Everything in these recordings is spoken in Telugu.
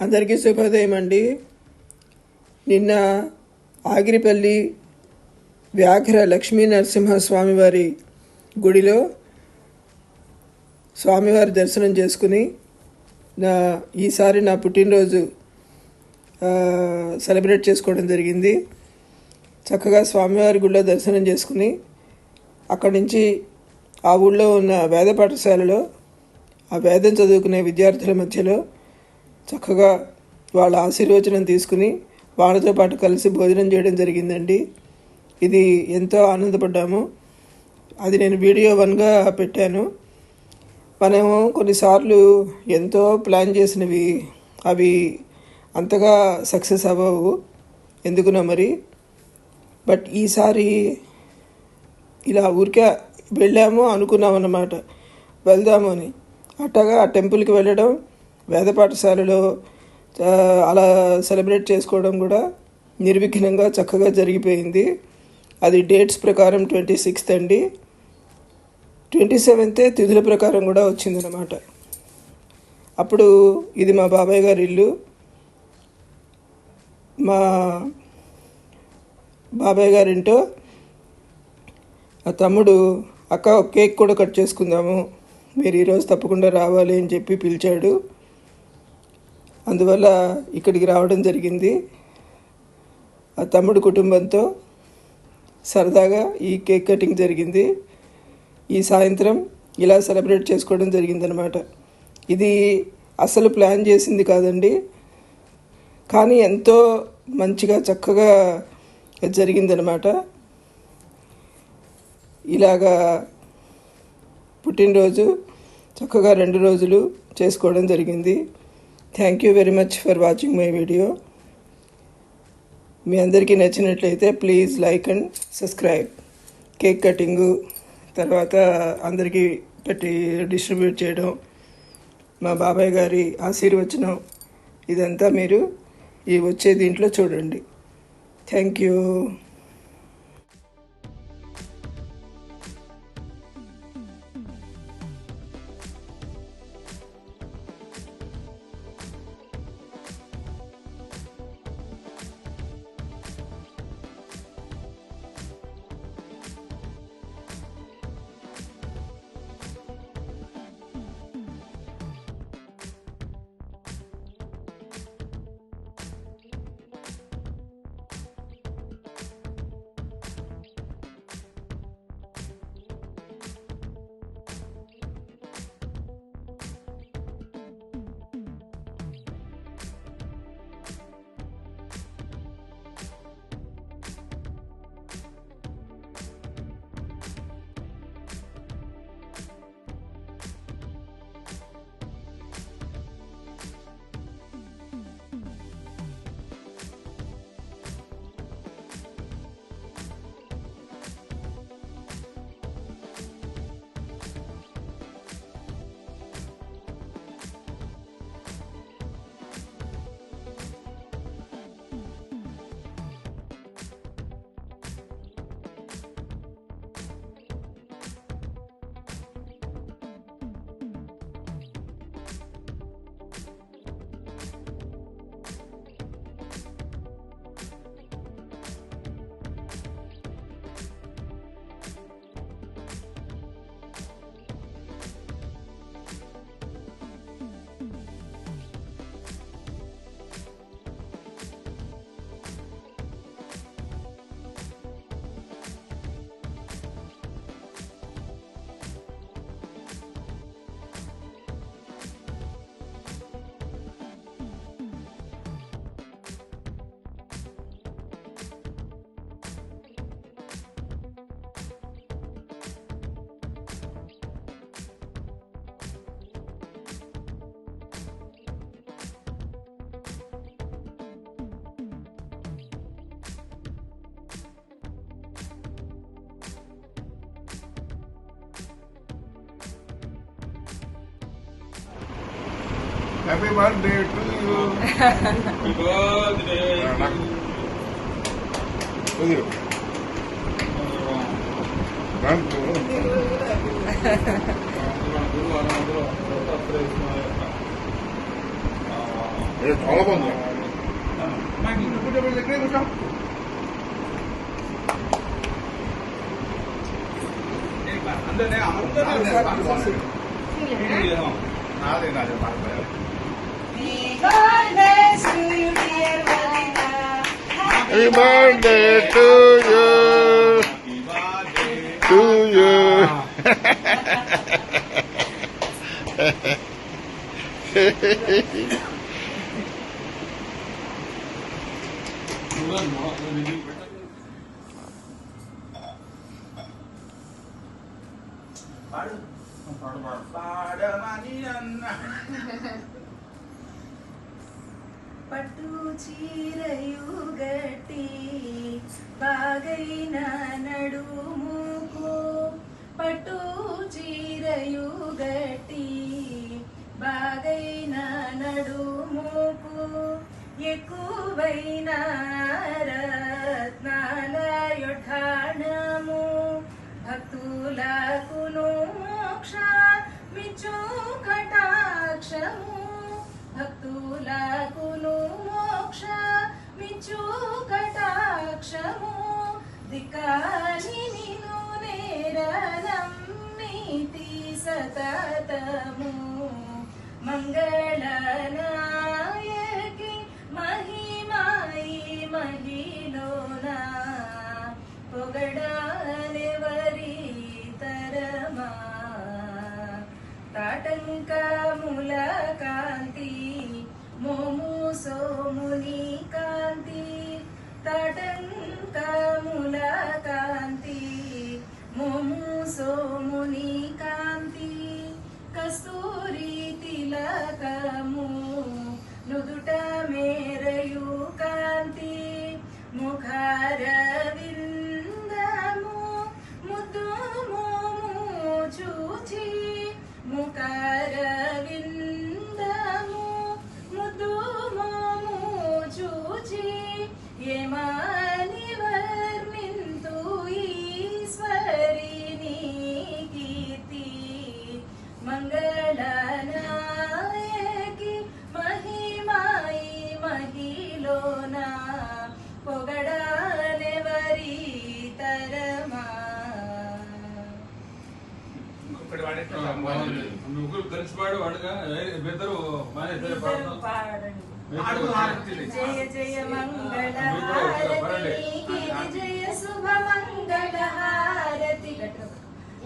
అందరికీ శుభోదయం అండి నిన్న ఆగిరిపల్లి వ్యాఘ్ర లక్ష్మీ నరసింహస్వామి వారి గుడిలో స్వామివారి దర్శనం చేసుకుని నా ఈసారి నా పుట్టినరోజు సెలబ్రేట్ చేసుకోవడం జరిగింది. చక్కగా స్వామివారి గుడిలో దర్శనం చేసుకుని అక్కడి నుంచి ఆ ఊళ్ళో ఉన్న వేద పాఠశాలలో ఆ వేదం చదువుకునే విద్యార్థుల మధ్యలో చక్కగా వాళ్ళ ఆశీర్వచనం తీసుకుని వాళ్ళతో పాటు కలిసి భోజనం చేయడం జరిగిందండి. ఇది ఎంతో ఆనందపడ్డాము. అది నేను వీడియో వన్గా పెట్టాను. మనము కొన్నిసార్లు ఎంతో ప్లాన్ చేసినవి అవి అంతగా సక్సెస్ అవ్వవు. ఎందుకునో మరి? బట్ ఈసారి ఇలా ఊరికే వెళ్ళాము అనుకున్నాం అన్నమాట వెళ్దాము అని. అట్టగా ఆ టెంపుల్కి వెళ్ళడం వేద పాఠశాలలో అలా సెలబ్రేట్ చేసుకోవడం కూడా నిర్విఘ్నంగా చక్కగా జరిగిపోయింది. అది డేట్స్ ప్రకారం ట్వంటీ సిక్స్త్ అండి. ట్వంటీ సెవెంతే తిథుల ప్రకారం కూడా వచ్చిందనమాట అప్పుడు ఇది మా బాబాయ్ గారి ఇల్లు. మా బాబాయ్ గారింటో ఆ తమ్ముడు అక్క కేక్ కూడా కట్ చేసుకుందాము. మీరు ఈరోజు తప్పకుండా రావాలి అని చెప్పి పిలిచాడు. అందువల్ల ఇక్కడికి రావడం జరిగింది. ఆ తమ్ముడు కుటుంబంతో సరదాగా ఈ కేక్ కటింగ్ జరిగింది. ఈ సాయంత్రం ఇలా సెలబ్రేట్ చేసుకోవడం జరిగిందనమాట ఇది అసలు ప్లాన్ చేసింది కాదండి. కానీ ఎంతో మంచిగా చక్కగా జరిగిందనమాట ఇలాగా పుట్టినరోజు చక్కగా రెండు రోజులు చేసుకోవడం జరిగింది. Thank you very much for watching my video మీ అందరికీ నచ్చినట్లయితే please like and subscribe cake cutting తర్వాత అందరికీ పెట్టి డిస్ట్రిబ్యూట్ చేయడం మా బాబాయ్ గారి ఆశీర్వచనం ఇదంతా మీరు ఈ వచ్చే దీంట్లో చూడండి. Thank you Happy birthday to you. Happy birthday. To you. Run to. 얘 전화번호. 많이 누구들을 그래 보자. 안 되네. 아무거나 안 돼. 나도 나도 말아요. Happy birthday to you. To you. பாடு பாடு பாடு பாடு மணி அண்ணா పట్టు చీరయుగట్టి బాగైన నడుముకు. పట్టు చీరయుగట్టి బాగైన నడుముకు. ఎక్కువైన రత్నాల యొఠాణము భక్తులకును మోక్ష మిచ్చు కటాక్షము. భక్తులకును మోక్ష కటాక్షము. దికాని నిను నేరనమ్మితి సతతము. మంగళనా వాడేస్తే ముగ్గురు కలిసి పాడు వాడుగా. ఇద్దరు పాడు జయ జయ జయ శుభ మంగళ హారతి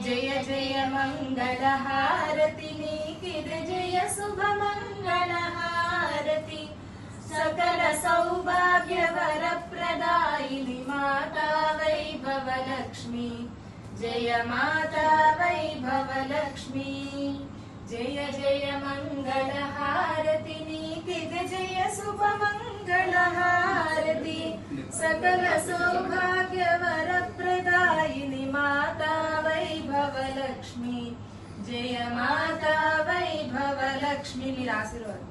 జయ జయ మంగళ హారతి నీకిద జయ శుభ మంగళ హారతి సకల సౌభాగ్య వర ప్రదాయిని మాతా जय माता वैभवलक्ष्मि। जय जय मङ्गल हारतिनि जय शुभमङ्गलहारति सकल सौभाग्यवरप्रदायिनि माता वैभवलक्ष्मि। जय माता वैभवलक्ष्मिनि आशीर्वाद।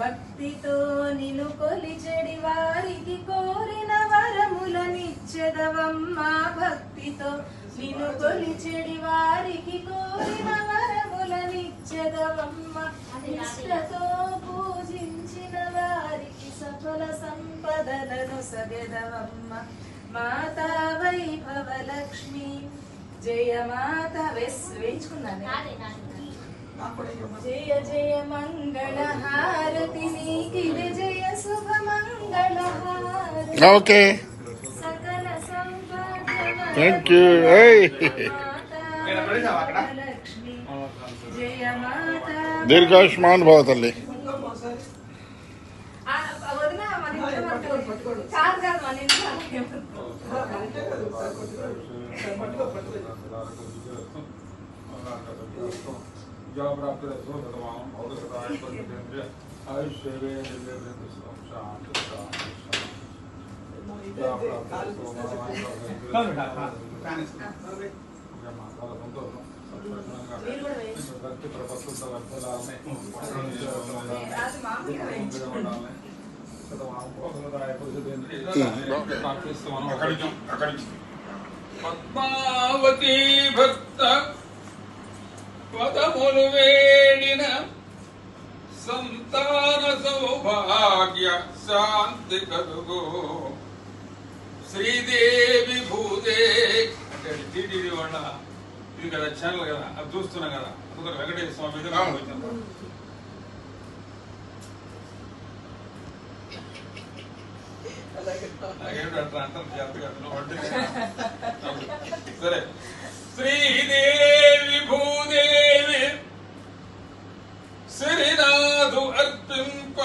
భక్తితో నిన్ను కొలిచెడి వారికి కోరిన వరములనిచ్చెదవమ్మా. భక్తితో నిన్ను కొలిచెడి వారికి కోరిన వరములనిచ్చెదవమ్మ. నిష్టతో పూజించిన వారికి సఫల సంపదలను సగెదవమ్మ. మాతా వైభవ లక్ష్మి. జయ మాత వెస్ వేయించుకున్నాను జయ జయ మంగళ హారతి ఓకే సకల సౌభాగ్య Thank you. Hey. ఇక్కడ పడేసావా అక్కడ? లక్ష్మి జయ మాత దీర్ఘాయుష్మాన్ భవ తల్లి ఆ, వదినా, మన ఇంట్లో మనకు- కాదు కాదు మన ఇంట్లో కాదు, భక్తి ప్రపత్తులతో వర్తలాలని అది మామూలుగా వేయించుకోండి. అక్కడి నుంచి అక్కడి నుంచి పద్మావతి భక్త పదములు వేడిన సంత సంతాన సౌభాగ్య శాంతి కలుగు శ్రీదేవి భూదే అంటే టీటీడీ వాళ్ళ ఇది కదా ఛానల్ కదా అది చూస్తున్నాం కదా అందుకని వెంకటేశ్వర స్వామి మీద నాకు వచ్చింది. నాకేమిటో అట్లా అంటారు జాగ్రత్తగా నువ్వు అంటే సరే శ్రీదేవి భూదేవి సిరినాథు అర్పింప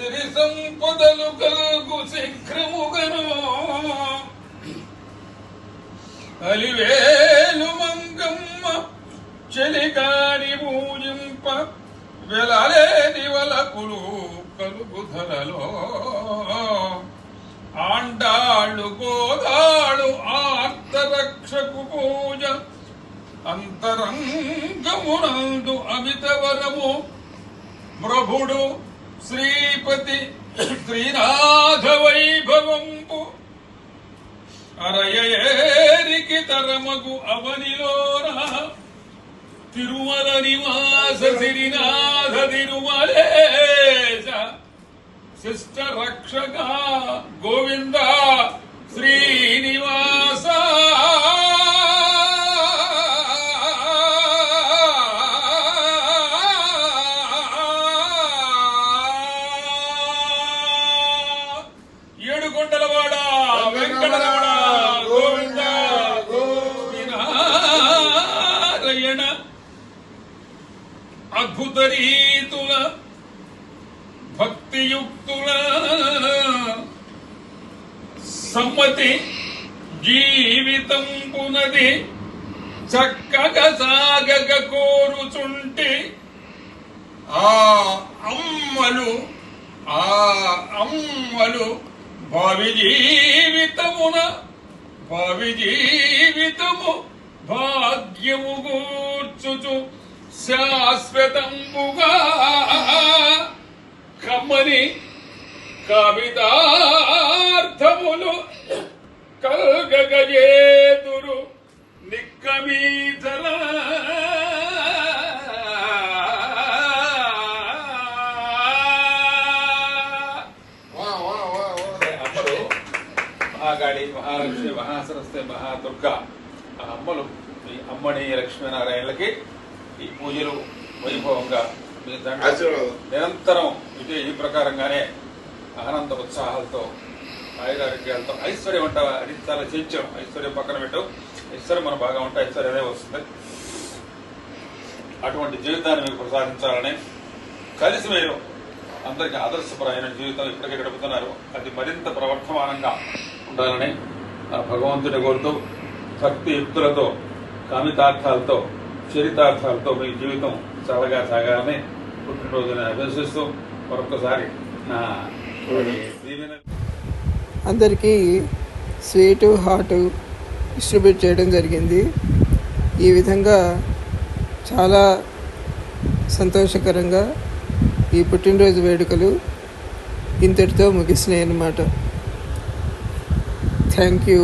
సిరి సంపదలు కలుగు శీఘ్రముగను అలివేలు మంగమ్మ చెలికాని పూజింప వెలలేని వలకులు కలుగు ధరలో. ఆండాళ్ళు గోదాళ్ళు ఆర్తరక్షకు పూజ అంతరంగమునందు అమితవరము. ప్రభుడు శ్రీపతి శ్రీనాథ వైభవంపు అరయేరికి తరమగు అవనిలోన తిరుమల నివాస సిరినాథ తిరుమలేశ శిష్ట రక్షక గోవింద శ్రీనివాస చక్కగా సాగగ కోరుచుంటి ఆ అమ్మలు ఆ అమ్మలు భావి జీవితమున భావి జీవితము భాగ్యము గూర్చుచు శాశ్వతంబుగా కమ్మని కవితార్థములు కల్గగజేతురు నిక్కమీతల వా, వా, వా, వా. అమ్మలు మహాగాడి మహాలక్ష్మి మహాసరస్వతి మహాదుర్గ ఆ అమ్మలు ఈ అమ్మని లక్ష్మీనారాయణలకి ఈ పూజలు వైభవంగా మీ ఆశీర్వాదం. నిరంతరం ఇదే ఈ ప్రకారంగానే ఆనంద ఉత్సాహాలతో ఆయురారోగ్యాలతో ఐశ్వర్యం అంట. అది చాలా చెంచాం ఐశ్వర్యం పక్కన పెట్టు. ఐశ్వర్యం మనం బాగా ఉంటే ఐశ్వర్యమే వస్తుంది. అటువంటి జీవితాన్ని మీకు ప్రసాదించాలని కలిసి మీరు అందరికి ఆదర్శపరమైన జీవితం ఇప్పటికే గడుపుతున్నారు. అది మరింత ప్రవర్తమానంగా ఉండాలని ఆ భగవంతుని కోరుతూ భక్తి యుక్తులతో కామితార్థాలతో చరితార్థాలతో మీ జీవితం చల్లగా సాగాలని పుట్టినరోజుని అభ్యసిస్తూ మరొకసారి నా దీవెన అందరికీ స్వీటు హాటు డిస్ట్రిబ్యూట్ చేయడం జరిగింది. ఈ విధంగా చాలా సంతోషకరంగా ఈ పుట్టినరోజు వేడుకలు ఇంతటితో ముగిసినాయి అన్నమాట థ్యాంక్ యూ.